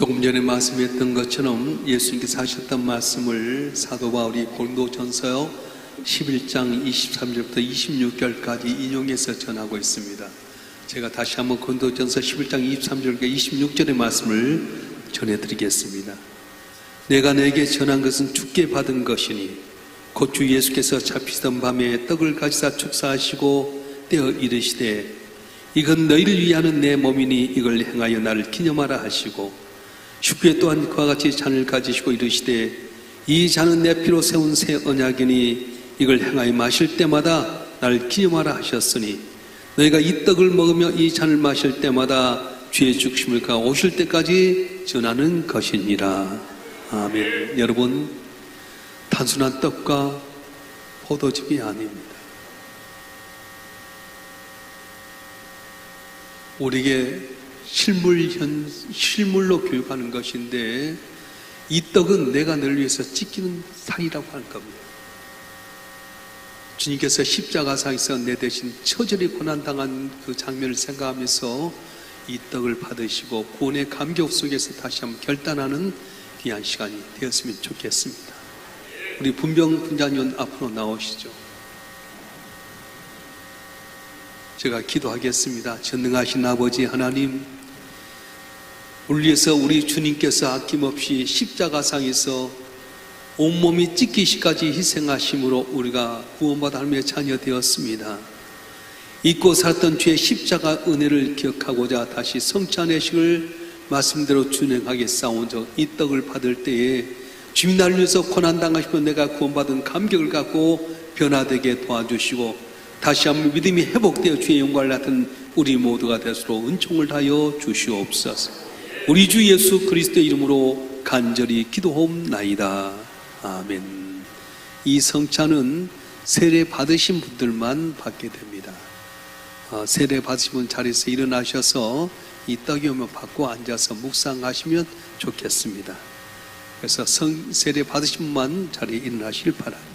조금 전에 말씀했던 것처럼 예수님께서 하셨던 말씀을 사도 바울이 고린도전서 11장 23절부터 26절까지 인용해서 전하고 있습니다. 제가 다시 한번 고린도전서 11장 23절과 26절의 말씀을 전해드리겠습니다. 내가 내게 전한 것은 죽게 받은 것이니 곧 주 예수께서 잡히던 밤에 떡을 가지사 축사하시고 떼어 이르시되 이건 너희를 위하는 내 몸이니 이걸 행하여 나를 기념하라 하시고 죽게 또한 그와 같이 잔을 가지시고 이르시되 이 잔은 내 피로 세운 새 언약이니 이걸 행하여 마실 때마다 나를 기념하라 하셨으니 너희가 이 떡을 먹으며 이 잔을 마실 때마다 주의 죽심을 가 오실 때까지 전하는 것이니라. 아멘. 여러분 단순한 떡과 포도즙이 아닙니다. 우리에게 실물 현, 실물로 교육하는 것인데 이 떡은 내가 너를 위해서 찢기는 살이라고 하는 겁니다. 주님께서 십자가상에서 내 대신 처절히 고난당한 그 장면을 생각하면서 이 떡을 받으시고 구원의 감격 속에서 다시 한번 결단하는 귀한 시간이 되었으면 좋겠습니다. 우리 분병 분자님 앞으로 나오시죠. 제가 기도하겠습니다. 전능하신 아버지 하나님, 위해서 우리 주님께서 아낌없이 십자가상에서 온몸이 찢기시까지 희생하심으로 우리가 구원받아 하나님의 자녀 되었습니다. 잊고 살았던 주의 십자가 은혜를 기억하고자 다시 성찬의식을 말씀대로 준행하게 싸운 적 이 떡을 받을 때에 주님 나를 위해서 고난당하시고 내가 구원받은 감격을 갖고 변화되게 도와주시고 다시 한번 믿음이 회복되어 주의 영광을 같은 우리 모두가 되도록 은총을 다하여 주시옵소서. 우리 주 예수 그리스도의 이름으로 간절히 기도하옵나이다. 아멘. 이 성찬은 세례 받으신 분들만 받게 됩니다. 어, 세례 받으신 분 자리에서 일어나셔서 이 떡이 오면 받고 앉아서 묵상하시면 좋겠습니다. 그래서 성, 세례 받으신 분만 자리에 일어나실 바랍니다.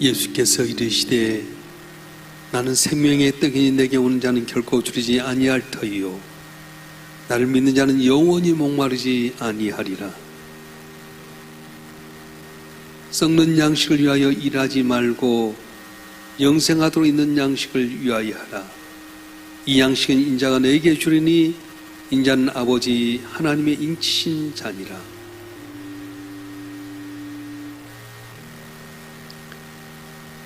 예수께서 이르시되 나는 생명의 떡이니 내게 오는 자는 결코 줄이지 아니할 터이요. 나를 믿는 자는 영원히 목마르지 아니하리라. 썩는 양식을 위하여 일하지 말고 영생하도록 있는 양식을 위하여 하라. 이 양식은 인자가 내게 주리니 인자는 아버지 하나님의 인치신 자니라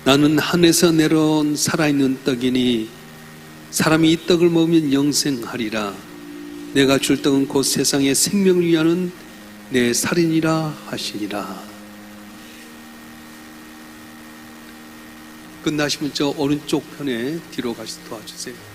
나는 하늘에서 내려온 살아있는 떡이니 사람이 이 떡을 먹으면 영생하리라. 내가 줄 떡은 곧 세상의 생명을 위하는 내 살인이라 하시니라. 끝나시면 저 오른쪽 편에 뒤로 가시 도와주세요.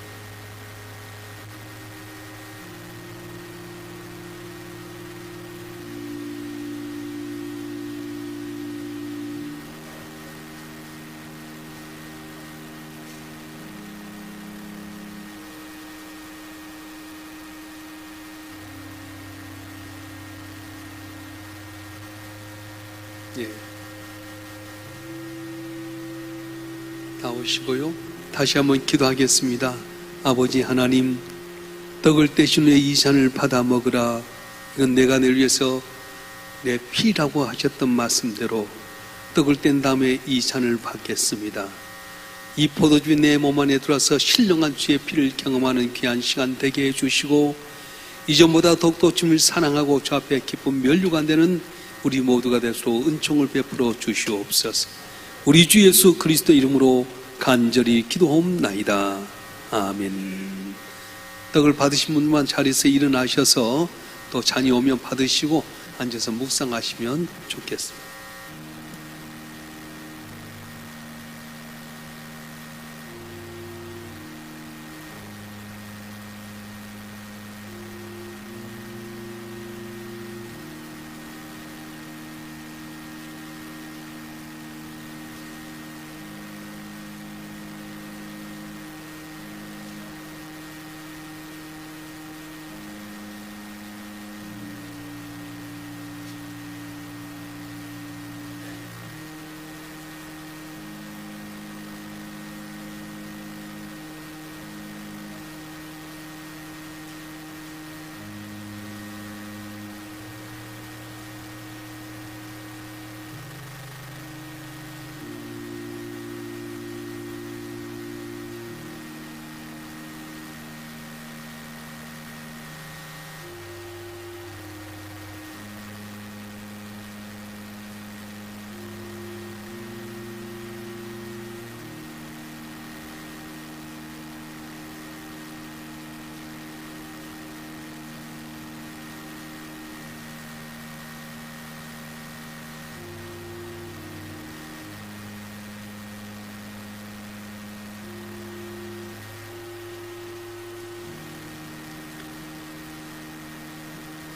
예. 나오시고요. 다시 한번 기도하겠습니다. 아버지 하나님, 떡을 떼신 후에 이 잔을 받아 먹으라. 이건 내가 늘 위해서 내 피라고 하셨던 말씀대로 떡을 뗀 다음에 이 잔을 받겠습니다. 이 포도주의 내몸 안에 들어서 신령한 주의 피를 경험하는 귀한 시간 되게 해주시고 이전보다 더욱더 주님을 사랑하고 주 앞에 기쁜 멸류가 되는 우리 모두가 되도록 은총을 베풀어 주시옵소서. 우리 주 예수 그리스도 이름으로 간절히 기도하옵나이다. 아멘. 떡을 받으신 분만 자리에서 일어나셔서 또 잔이 오면 받으시고 앉아서 묵상하시면 좋겠습니다.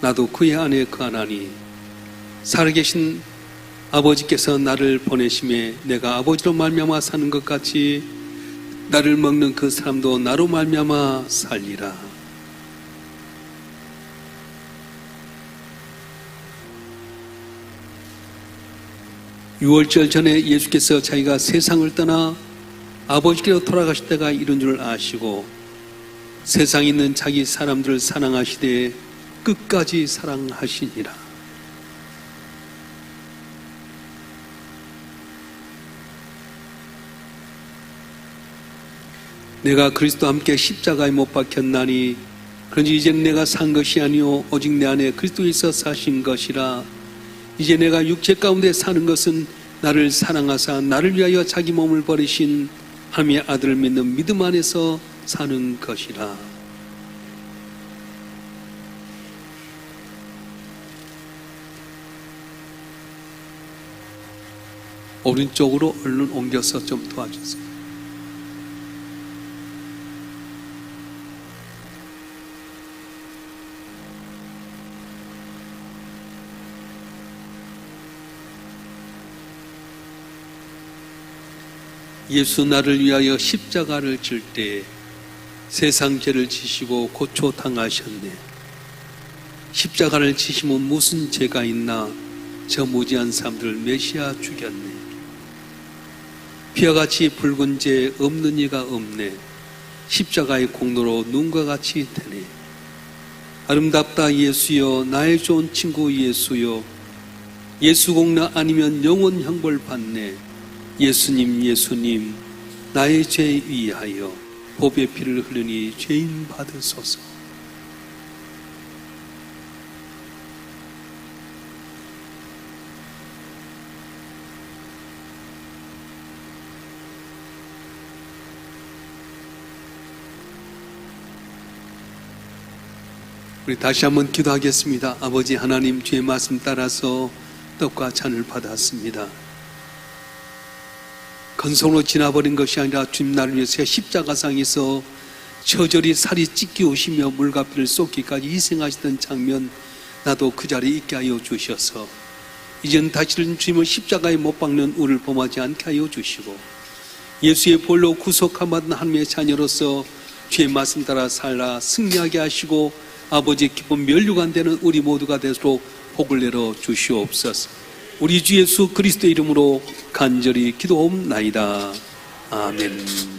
나도 그의 안에 거하나니 살아계신 아버지께서 나를 보내심에 내가 아버지로 말미암아 사는 것 같이 나를 먹는 그 사람도 나로 말미암아 살리라. 유월절 전에 예수께서 자기가 세상을 떠나 아버지께로 돌아가실 때가 이런 줄 아시고 세상에 있는 자기 사람들을 사랑하시되 끝까지 사랑하시니라. 내가 그리스도와 함께 십자가에 못 박혔나니 그런지 이제 내가 산 것이 아니요 오직 내 안에 그리스도에서 사신 것이라. 이제 내가 육체 가운데 사는 것은 나를 사랑하사 나를 위하여 자기 몸을 버리신 하나님의 아들을 믿는 믿음 안에서 사는 것이라 오른쪽으로 얼른 옮겨서 좀 도와주세요. 예수 나를 위하여 십자가를 질 때 세상 죄를 지시고 고초 당하셨네. 십자가를 지시면 무슨 죄가 있나? 저 무지한 사람들을 메시아 죽였네. 피와 같이 붉은 죄 없는 이가 없네. 십자가의 공로로 눈과 같이 되네. 아름답다 예수여 나의 좋은 친구 예수여 예수 공나 아니면 영원 형벌 받네. 예수님 예수님 나의 죄 위하여 법의 피를 흘리니 죄인 받으소서. 우리 다시 한번 기도하겠습니다. 아버지 하나님 주의 말씀 따라서 떡과 잔을 받았습니다. 건성으로 지나버린 것이 아니라 주님 나를 위해서 십자가상에서 저절이 살이 찢기 오시며 물가피를 쏟기까지 희생하시던 장면 나도 그 자리에 있게 하여 주셔서 이젠 다시는 주님을 십자가에 못 박는 우리를 범하지 않게 하여 주시고 예수의 볼로 구속함 받은 하나님의 자녀로서 주의 말씀 따라 살아 승리하게 하시고 아버지의 기쁨 멸류관 되는 우리 모두가 되도록 복을 내려 주시옵소서. 우리 주 예수 그리스도 이름으로 간절히 기도옵나이다. 아멘